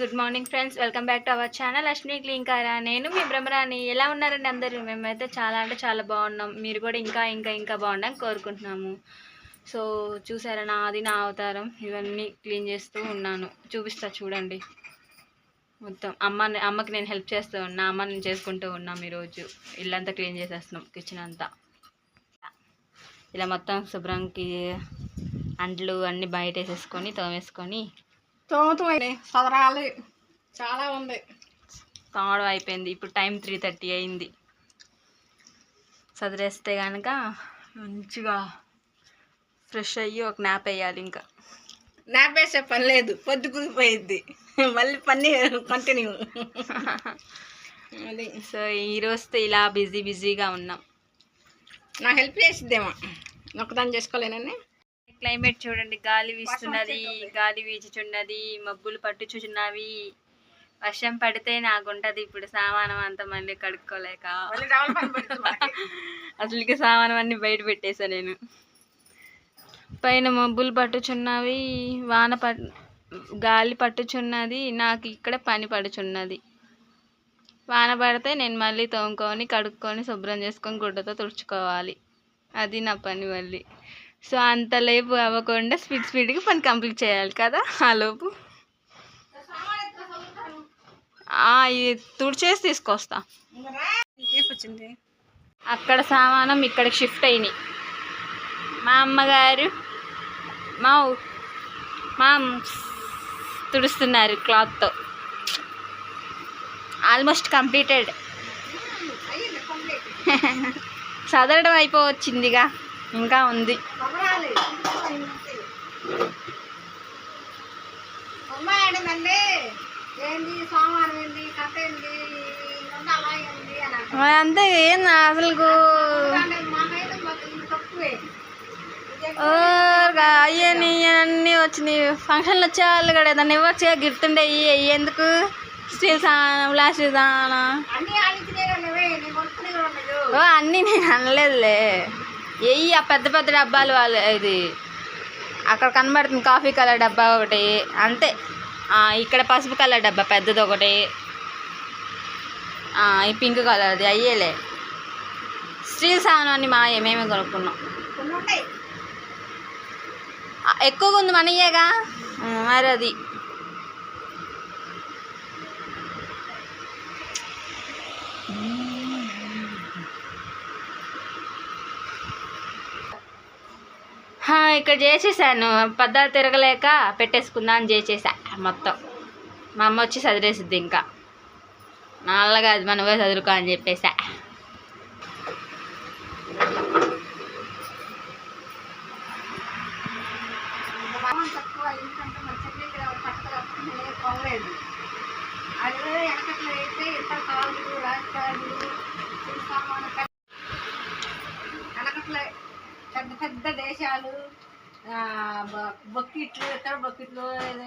Good morning friends welcome back to our channel. Lakshmi Klinkaara. నేను మీ బ్రహ్మరాణి ఎలా ఉన్నారండి అందరూ? మేమైతే చాలా అంటే చాలా బాగున్నాం. మీరు కూడా ఇంకా ఇంకా ఇంకా బాగుండని కోరుకుంటున్నాము. సో చూసారా నాది నా అవతారం. ఇవన్నీ క్లీన్ చేస్తూ ఉన్నాను. చూపిస్తా చూడండి. మొత్తం అమ్మ అమ్మకి నేను హెల్ప్ చేస్తూ ఉన్నా అమ్మ నేను చేసుకుంటూ ఉన్నాం ఈరోజు. ఇల్లంతా క్లీన్ చేసేస్తున్నాం కిచెన్ అంతా. ఇలా మొత్తం శుభ్రంకి అంట్లు అన్నీ బయట వేసేసుకొని తోమేసుకొని తోముతుంది సదరాలి చాలా ఉంది. తోమడం అయిపోయింది. ఇప్పుడు టైం త్రీ థర్టీ అయింది. చదిరేస్తే కనుక మంచిగా ఫ్రెష్ అయ్యి ఒక నాప్ వేయాలి ఇంకా. నాపేసే పని లేదు. పొద్దు కుదిపోయిద్ది మళ్ళీ పని కంటిన్యూ. అది. సో ఈ రోజుతో ఇలా బిజీ బిజీగా ఉన్నాం. నా హెల్ప్ చేసిద్దేమో. ఒక్కదాన్ని చేసుకోలేనని. క్లైమేట్ చూడండి. గాలి వీస్తున్నది గాలి వీచుచున్నది మబ్బులు పట్టుచుచున్నవి. వర్షం పడితే నాకుంటది ఇప్పుడు సామానం అంతా మళ్ళీ కడుక్కోలేక. అసలుకి సామానం అన్ని బయట పెట్టేసా నేను. పైన మబ్బులు పట్టుచున్నవి వాన పట్ గాలి పట్టుచున్నది నాకు ఇక్కడ పని పడుచున్నది. వాన పడితే నేను మళ్ళీ తోముకొని కడుక్కొని శుభ్రం చేసుకొని గుడ్డతో తుడుచుకోవాలి. అది నా పని మళ్ళీ. సో అంత లేపు అవ్వకుండా స్పీడ్ స్పీడ్గా పని కంప్లీట్ చేయాలి కదా ఆ లోపు. తుడిచేసి తీసుకొస్తా. అక్కడ సామానం ఇక్కడికి షిఫ్ట్ అయినాయి. మా అమ్మగారు మా మా తుడుస్తున్నారు క్లాత్తో. Almost completed. చదవడం అయిపోవచ్చిందిగా. ఇంకా ఉంది. ఏంది ఏంది ఏంది ఏంది అంతే ఏం అసలు అయ్యని అన్నీ వచ్చినాయి. ఫంక్షన్లు వచ్చేవాళ్ళు కూడా ఏదన్నా ఇవ్వచ్చుగా గిఫ్ట్ ఉండే ఎందుకు? స్టీల్ సామానం ప్లాస్టిక్ ఉండదు ఓ అన్నీ నేను అనలేదులే. ఏయి ఆ పెద్ద పెద్ద డబ్బాలు వాళ్ళు ఇది అక్కడ కనబడుతుంది కాఫీ కలర్ డబ్బా ఒకటి అంతే. ఇక్కడ పసుపు కలర్ డబ్బా పెద్దది ఒకటి. ఈ పింక్ కలర్ది అయ్యేలే. స్టీల్ సామాను అని మా మేమే కొనుక్కున్నాం? ఎక్కువగా ఉంది మనయ్యేగా మరి అది. హా, ఇక్కడ చేసేసాను. పద్దాలు తిరగలేక పెట్టేసుకుందా అని చేసేసా. మొత్తం. మా అమ్మ వచ్చి చదివేసిద్ది ఇంకా. నల్లగా అది మనవే చదువుకో అని చెప్పేసా. తక్కువ బ- బకెట్లు ఇతర బకెట్లు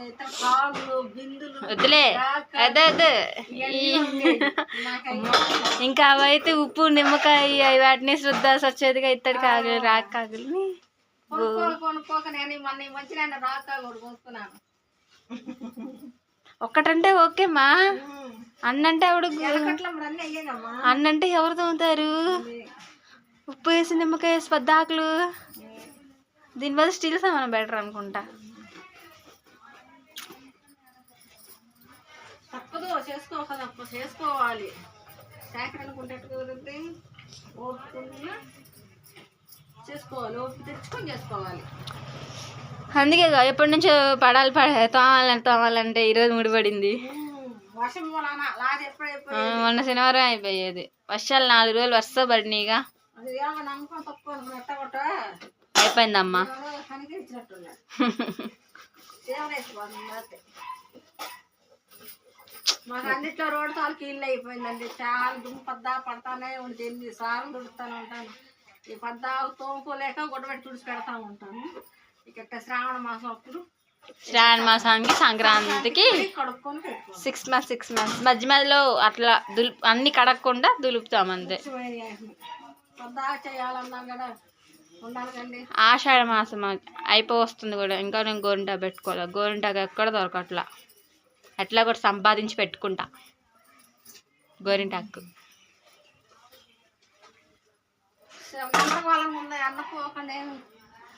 ఇతర కాళ్ళు బిందులు వద్దులే. అదే అదే. ఇంకా అవైతే ఉప్పు నిమ్మకాయ వాటిని శుద్ధ స్వచ్ఛతగా ఇత్తడి కాగలు రాక కాగలు కొనుక్కోక నేను మొన్న ఈ మధ్య నేను రాకా కూడా కొనుక్కున్నాను. ఒక్కటంటే ఓకే మా. అన్నంటే ఆవిడ అన్నంటే ఎవరు తోముతారు? ఉప్పు వేసి నిమ్మకాయ వేసి పద్దాకులు. దీని బదులు స్టీల్ సామాన్ బెటర్ అనుకుంటా. తప్పదు చేసుకోక తప్ప చేసుకోవాలి. శాఖర్ అనుకుంటే కుదిరితే ఓపుకున్నా చేసుకోవాలి ఓపిక తెచ్చుకొని చేసుకోవాలి. అందుకే ఇక ఎప్పటి నుంచో పడాలి పడ తోమాలని తోమాలంటే ఈరోజు ముడిపడింది. మొన్న శనివారం అయిపోయేది. వర్షాలు నాలుగు రోజులు వర్ష పడినాయిగా. అయిపోయిందమ్మా. మాకు అన్నిట్లో రోడ్డు తాలూకు ఇల్లు అయిపోయిందండి. చాలా దుమ్ము పద్దా పడతానే ఉంది. ఎన్ని సార్లు తుడుస్తానే ఉంటాను. ఈ పద్దా తోముకోలేక గుడ్డబెట్టి తుడిచి పెడతా ఉంటాను. ఇక శ్రావణ మాసం అప్పుడు శ్రావణ మాసానికి సంక్రాంతికి సిక్స్ మంత్స్ సిక్స్ మంత్స్ మధ్య మధ్యలో అట్లా దులు అన్ని కడగకుండా దులుపుతాం అంతే. పద్దా చేయాలన్నా కండి ఆషాఢ మాసం అయిపో వస్తుంది కూడా. ఇంకా నేను గోరింటా పెట్టుకోవాలి? గోరింటాకు ఎక్కడ దొరకట్లా? ఎట్లా కూడా సంపాదించి పెట్టుకుంటా. గోరింటాకు.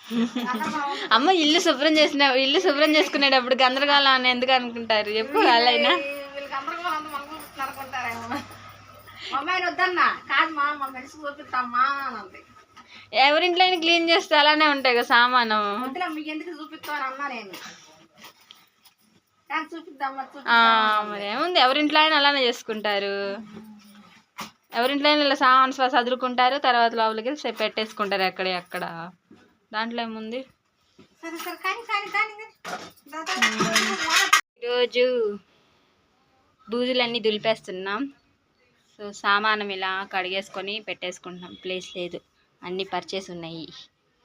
అమ్మ ఇల్లు శుభ్రం చేసిన ఇల్లు శుభ్రం చేసుకునేటప్పుడు గందరగోళం అని ఎందుకు అనుకుంటారు? చెప్పు వాళ్ళైనా. మా అమ్మాయిని వద్దన్నా. కాదు మా మెడిసి అని ఎవరింట్లో క్లీన్ చేస్తే అలానే ఉంటాయి కదా సామాను. వద్దులే మీకు ఎందుకు చూపిస్తాను అన్నా నేను. నాకు చూపిద్దామా ఆ, చూపిద్దామా మరి ఏముంది ఎవరింట్లో అయినా అలానే చేసుకుంటారు. ఎవరింట్లో అయినా ఇలా సామాన్ చదురుకుంటారు తర్వాత లోపలికి వెళ్ళి పెట్టేసుకుంటారు ఎక్కడ ఎక్కడ. దాంట్లో ఏముంది. ఈరోజు బూజులన్నీ దులిపేస్తున్నాం. సో సామానం ఇలా కడిగేసుకొని పెట్టేసుకుంటున్నాం. ప్లేస్ లేదు. అన్నీ పర్చేస్ ఉన్నాయి.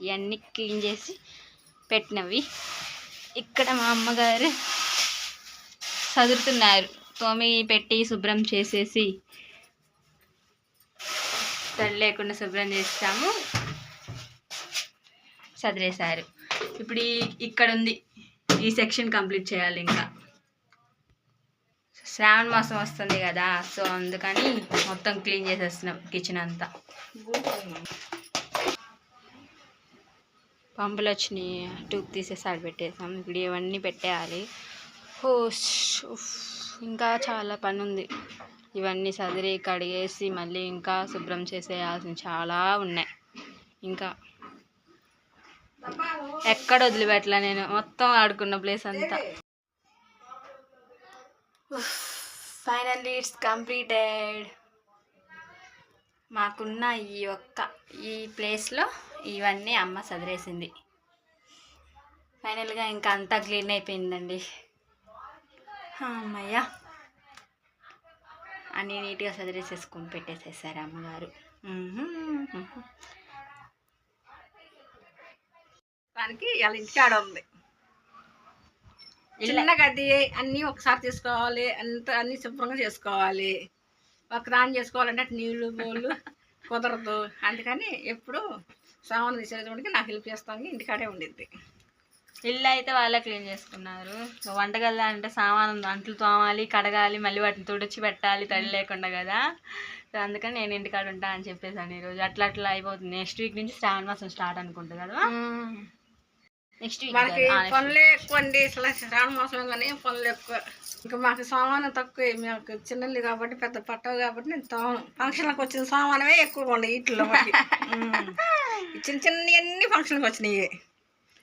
ఇవన్నీ క్లీన్ చేసి పెట్టినవి. ఇక్కడ మా అమ్మగారు చదువుతున్నారు తోమి పెట్టి శుభ్రం చేసేసి తడి లేకుండా శుభ్రం చేస్తాము. చదివేశారు ఇప్పుడు ఈ- ఇక్కడ ఉంది. ఈ సెక్షన్ కంప్లీట్ చేయాలి ఇంకా. శ్రావణ మాసం వస్తుంది కదా సో అందుకని మొత్తం క్లీన్ చేసేస్తున్నాం కిచెన్ అంతా. పంపులు వచ్చినాయి ట్యూబ్ తీసేసి ఆడ పెట్టేసాం. ఇప్పుడు ఇవన్నీ పెట్టేయాలి. హోస్ ఇంకా చాలా పని ఉంది ఇవన్నీ సదిరి కడిగేసి మళ్ళీ ఇంకా శుభ్రం చేసేయాల్సిన చాలా ఉన్నాయి. ఇంకా ఎక్కడ వదిలిపెట్టలే నేను? మొత్తం ఆడుకున్న ప్లేస్ అంతా. ఫైనల్లీ ఇట్స్ కంప్లీటెడ్ మాకున్న ఈ ఒక్క ఈ ప్లేస్లో ఇవన్నీ అమ్మ సదిరేసింది. ఫైనల్గా ఇంకా అంతా క్లీన్ అయిపోయిందండి. అమ్మయ్య. అన్నీ నీట్గా సదిరేసేసుకొని పెట్టేసేసారు అమ్మగారు. మ్మ్. దానికి ఇలా ఇంటికాడ ఉంది. చిన్న గది అన్నీ ఒకసారి తీసుకోవాలి అంత అన్ని శుభ్రంగా చేసుకోవాలి. ఒక దాన్ని చేసుకోవాలంటే నీళ్ళు బోళ్ళు కుదరదు. అందుకని ఎప్పుడు సామాన్ తీసేటప్పటికి నాకు హెల్ప్ చేస్తాను ఇంటికాడే ఉండిద్ది. ఇల్లు అయితే వాళ్ళే క్లీన్ చేసుకున్నారు. వంటగది అంటే సామాను అంట్లు తోమాలి కడగాలి మళ్ళీ వాటిని తుడిచి పెట్టాలి తడి లేకుండా కదా. సో అందుకని నేను ఇంటికాడ ఉంటా అని చెప్పేసాను ఈరోజు. అట్లా అట్లా అయిపోతుంది. నెక్స్ట్ వీక్ నుంచి శ్రావణ మాసం స్టార్ట్ అనుకుంటా కదా నెక్స్ట్ వీక్ మనకి పనులే ఎక్కువ అండి. అసలు శ్రావణ మాసం కానీ పనులు ఎక్కువ. ఇంకా మాకు సామాను తక్కువ. మాకు చిన్నది కాబట్టి పెద్ద పట్టవు కాబట్టి నేను తాను ఫంక్షన్లకు వచ్చిన సామానమే ఎక్కువగా ఉండే వీటిలో చిన్న చిన్న అన్ని ఫంక్షన్కి వచ్చినాయి.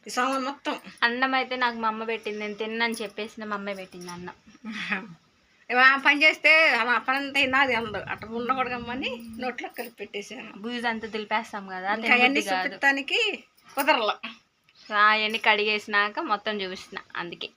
ఈ సామాన్ మొత్తం. అన్నం అయితే నాకు మా అమ్మ పెట్టింది. నేను తిన్నాను చెప్పేసిన మా అమ్మే పెట్టింది అన్నం. పని చేస్తే అలా పని అంతా నాది అందదు అట్లా ఉండకూడదమ్మని నోట్లో కలిపి పెట్టేశాను. బూజు అంతా దులిపేస్తాం కదా అవన్నీ చూపించడానికి కుదరలా. అవన్నీ కడిగేసినాక మొత్తం చూపిస్తున్నా అందుకే.